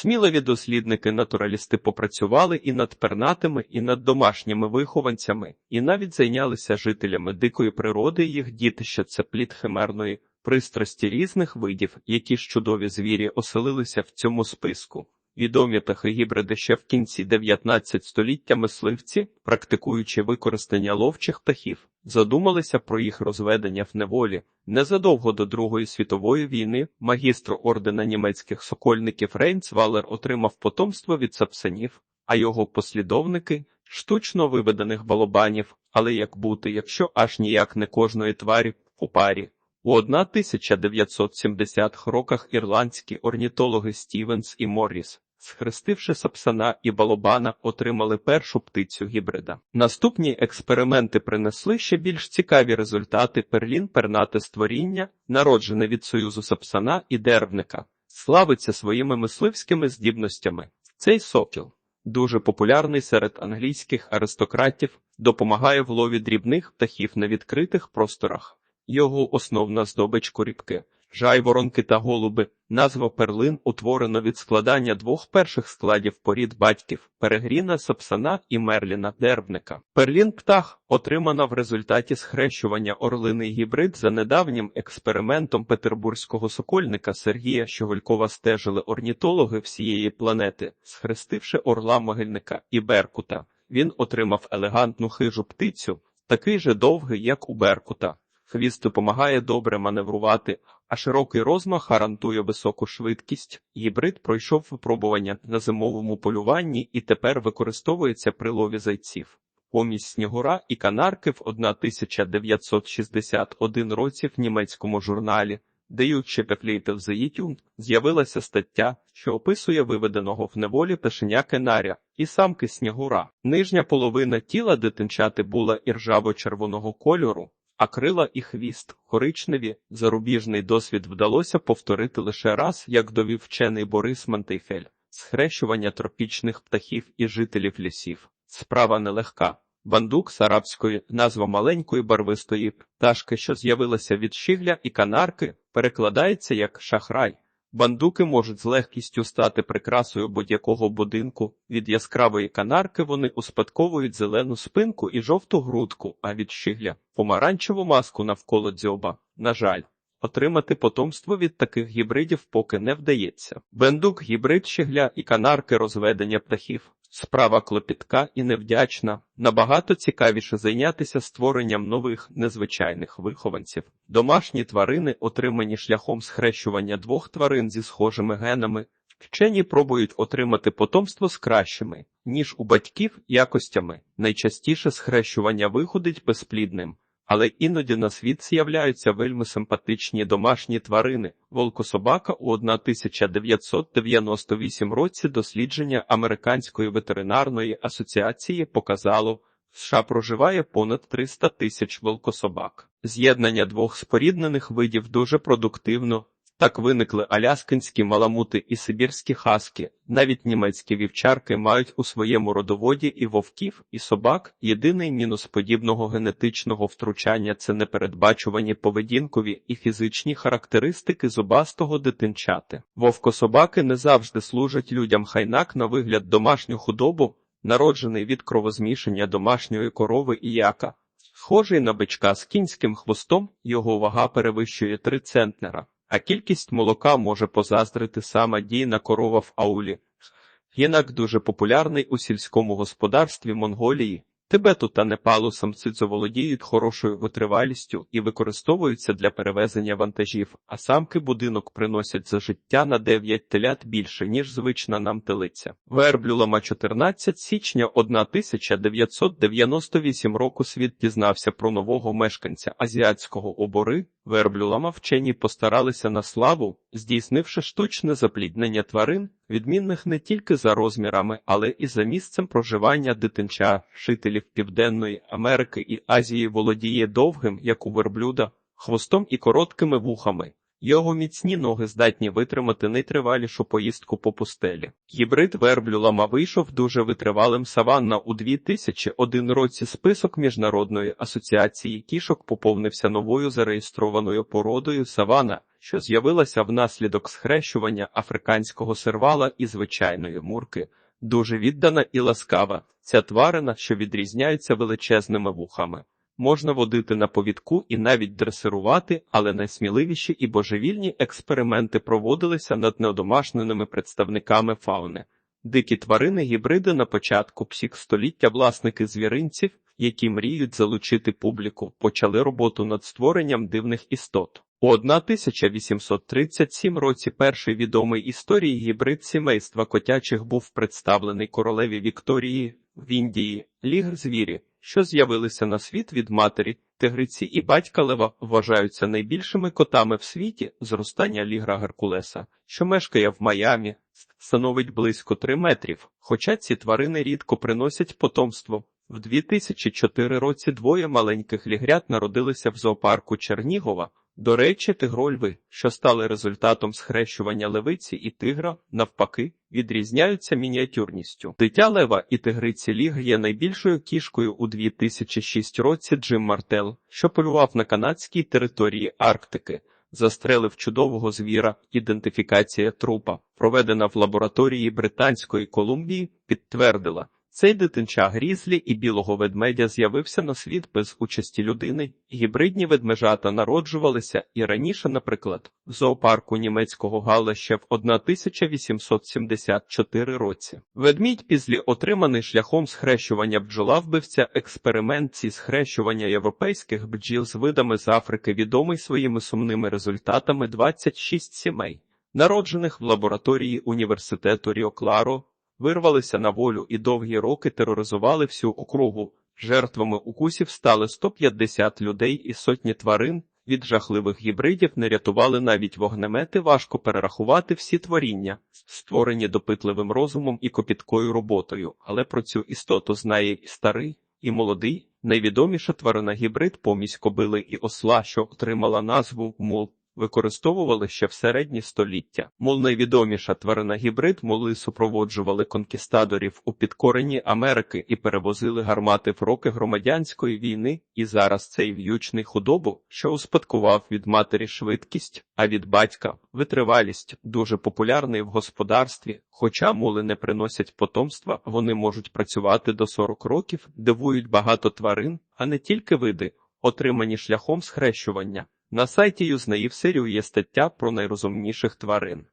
Сміливі дослідники-натуралісти попрацювали і над пернатими, і над домашніми вихованцями, і навіть зайнялися жителями дикої природи їх їх дітища це плід химерної пристрасті різних видів, які ж чудові звірі оселилися в цьому списку. Відомі птахи гібриди ще в кінці 19 століття мисливці, практикуючи використання ловчих птахів, задумалися про їх розведення в неволі. Незадовго до Другої світової війни магістр ордена німецьких сокольників Рейнцвалер отримав потомство від сапсанів, а його послідовники штучно виведених балобанів. Але як бути, якщо аж ніяк не кожної тварі у парі? У 1970-х роках ірландські орнітологи Стівенс і Морріс, схрестивши сапсана і балобана, отримали першу птицю гібрида. Наступні експерименти принесли ще більш цікаві результати. Перлін пернате створіння, народжене від союзу сапсана і дервника, славиться своїми мисливськими здібностями. Цей сокіл, дуже популярний серед англійських аристократів, допомагає в лові дрібних птахів на відкритих просторах. Його основна здобич корібки, жайворонки та голуби. Назва перлин утворено від складання двох перших складів порід батьків перегріна сапсана і мерліна дербника. Перлін птах отримана в результаті схрещування орлиний гібрид за недавнім експериментом петербурзького сокольника Сергія Щовелькова стежили орнітологи всієї планети, схрестивши орла могильника і беркута. Він отримав елегантну хижу птицю, такий же довгий, як у беркута. Хвіст допомагає добре маневрувати, а широкий розмах гарантує високу швидкість. Гібрид пройшов випробування на зимовому полюванні і тепер використовується при лові зайців. Помість снігура і канарки в 1961 році в німецькому журналі Даючи the Young, з'явилася стаття, що описує виведеного в неволі пташеня кенаря і самки снігура. Нижня половина тіла дитинчати була іржаво-червоного кольору, а крила і хвіст коричневі. Зарубіжний досвід вдалося повторити лише раз, як довів вчений Борис Мантейфель. Схрещування тропічних птахів і жителів лісів. Справа нелегка. Бандук з арабської, назва маленької барвистої пташки, що з'явилася від щігля і канарки, перекладається як шахрай. Бандуки можуть з легкістю стати прикрасою будь-якого будинку. Від яскравої канарки вони успадковують зелену спинку і жовту грудку, а від щигля помаранчеву маску навколо дзьоба. На жаль, отримати потомство від таких гібридів поки не вдається. Бендук, гібрид щигля і канарки розведення птахів. Справа клопітка і невдячна, набагато цікавіше зайнятися створенням нових незвичайних вихованців. Домашні тварини, отримані шляхом схрещування двох тварин зі схожими генами, вчені пробують отримати потомство з кращими, ніж у батьків якостями. Найчастіше схрещування виходить безплідним. Але іноді на світ з'являються вельми симпатичні домашні тварини. Волкособака у 1998 році дослідження Американської ветеринарної асоціації показало, в США проживає понад 300 тисяч волкособак. З'єднання двох споріднених видів дуже продуктивно. Так виникли аляскинські маламути і сибірські хаски. Навіть німецькі вівчарки мають у своєму родоводі і вовків, і собак. Єдиний мінус подібного генетичного втручання це непередбачувані поведінкові і фізичні характеристики зубастого дитинчати. Вовкособаки не завжди служать людям хайнак на вигляд домашню худобу, народжений від кровозмішання домашньої корови і яка. Схожий на бичка з кінським хвостом, його вага перевищує 3 центнера а кількість молока може позаздрити сама дійна корова в аулі. Єнак дуже популярний у сільському господарстві Монголії, Тибету та Непалу самці володіють хорошою витривалістю і використовуються для перевезення вантажів, а самки будинок приносять за життя на 9 телят більше, ніж звична нам телиця. Верблюлама 14 січня 1998 року світ дізнався про нового мешканця азіатського обори. Верблюлама вчені постаралися на славу, здійснивши штучне запліднення тварин, відмінних не тільки за розмірами, але і за місцем проживання дитинча, жителів Південної Америки і Азії володіє довгим, як у верблюда, хвостом і короткими вухами. Його міцні ноги здатні витримати найтривалішу поїздку по пустелі. Гібрид верблюлама вийшов дуже витривалим саванна у 2001 році. Список міжнародної асоціації кішок поповнився новою зареєстрованою породою савана, що з'явилася внаслідок схрещування африканського сервала і звичайної мурки. Дуже віддана і ласкава. Ця тварина, що відрізняється величезними вухами. Можна водити на повідку і навіть дресирувати, але найсміливіші і божевільні експерименти проводилися над неодомашненими представниками фауни. Дикі тварини гібриди на початку псік століття власники звіринців, які мріють залучити публіку, почали роботу над створенням дивних істот. У 1837 році перший відомий історії гібрид сімейства котячих був представлений королеві Вікторії в Індії. Лігр звірі, що з'явилися на світ від матері, тигриці і батька лева, вважаються найбільшими котами в світі. Зростання лігра Геркулеса, що мешкає в Майамі, становить близько 3 метрів, хоча ці тварини рідко приносять потомство. В 2004 році двоє маленьких лігрят народилися в зоопарку Чернігова. До речі, тигрольви, що стали результатом схрещування левиці і тигра, навпаки, відрізняються мініатюрністю. Дитя лева і тигриці лігр є найбільшою кішкою у 2006 році Джим Мартел, що полював на канадській території Арктики. Застрелив чудового звіра, ідентифікація трупа, проведена в лабораторії Британської Колумбії, підтвердила. Цей дитинча грізлі і білого ведмедя з'явився на світ без участі людини. Гібридні ведмежата народжувалися і раніше, наприклад, в зоопарку німецького Галла ще в 1874 році. Ведмідь пізлі отриманий шляхом схрещування бджола вбивця експеримент ці схрещування європейських бджіл з видами з Африки відомий своїми сумними результатами 26 сімей, народжених в лабораторії університету Ріо-Кларо, вирвалися на волю і довгі роки тероризували всю округу. Жертвами укусів стали 150 людей і сотні тварин. Від жахливих гібридів не рятували навіть вогнемети. Важко перерахувати всі творіння, створені допитливим розумом і копіткою роботою. Але про цю істоту знає і старий, і молодий. Найвідоміша тварина гібрид помість кобили і осла, що отримала назву мул використовували ще в середні століття. Мол, найвідоміша тварина гібрид моли супроводжували конкістадорів у підкоренні Америки і перевозили гармати в роки громадянської війни. І зараз цей в'ючний худобу, що успадкував від матері швидкість, а від батька витривалість, дуже популярний в господарстві. Хоча мули не приносять потомства, вони можуть працювати до 40 років, дивують багато тварин, а не тільки види, отримані шляхом схрещування. На сайті Юзнеїв Сирію є стаття про найрозумніших тварин.